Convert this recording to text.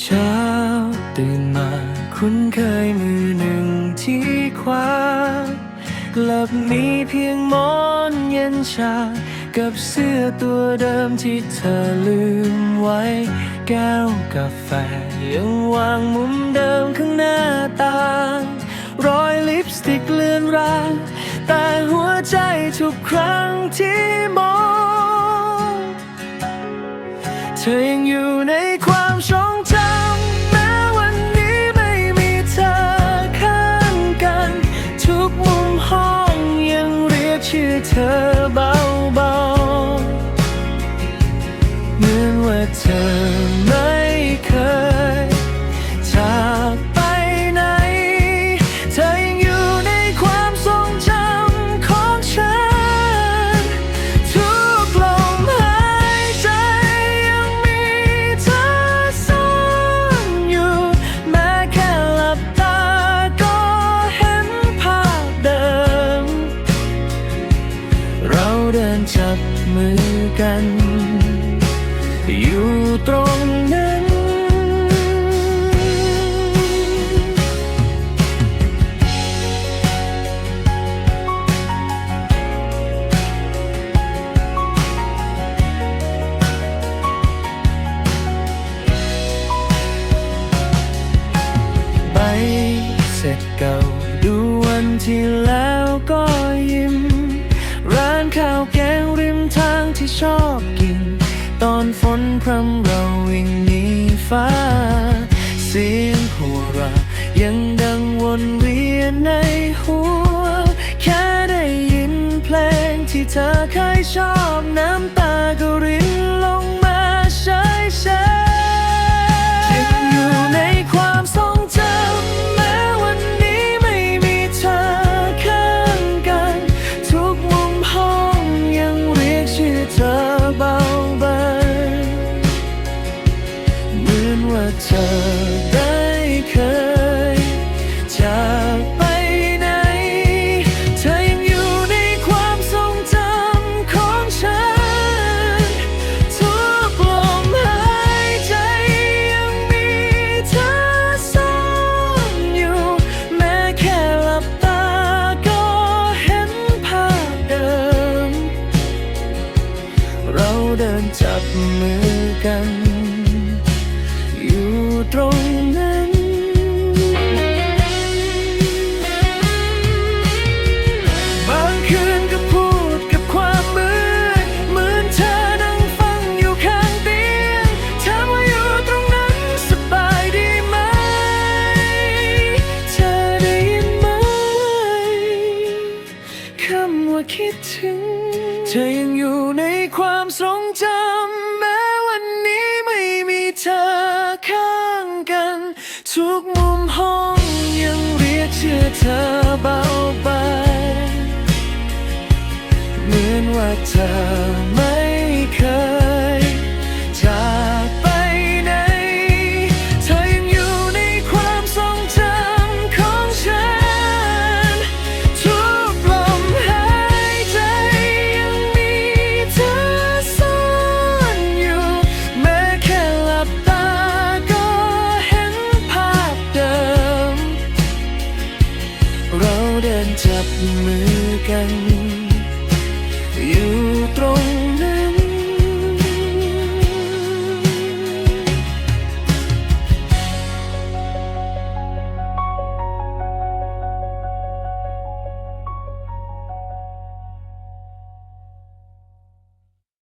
เช้าตื่นมาคุ้นเคยมือหนึ่งที่คว้ากลับมีเพียงหมอนเย็นชา กับเสื้อตัวเดิมที่เธอลืมไว้ แก้วกาแฟยังวางมุมเดิมข้างหน้าต่างรอยลิปสติกเลือนรางแต่หัวใจทุกครั้งที่มอง เธอยังอยู่ในความ ชื่อเธอบ้า บมือกัน อยู่ตรงนั้น ใบเสร็จเก่าดูวันที่แล้วก็ยิ้ม ร้านข้าวแก ชอบกิน ตอนฝนพรำเราวิ่งหนีฟ้า เสียงหัวเราะยังดังวนเวียนในหัว แค่ได้ยินเพลงที่เธอเคยชอบน้ำตา ได้เคย จากไปไหน เธอยังอยู่ในความทรงจำของฉัน ทุกลมหายใจยังมีเธอซ่อนอยู่ แม้แค่หลับตาก็เห็นภาพเดิม เราเดินจับมือกัน ตรงนั้นบางคืนก็พูดกับความมืดเหมือนเธอนั่งฟังอยู่ข้างเตียงถามว่าอยู่ตรงนั้นสบายดีไหม เธอได้ยินไหมคำว่าคิดถึง เธอยังอยู่ในความทรงจำ ทุกมุมห้องยังเรียกชื่อเธอเบาไปเหมือนว่าเธอ มือกัน อยู่ตรง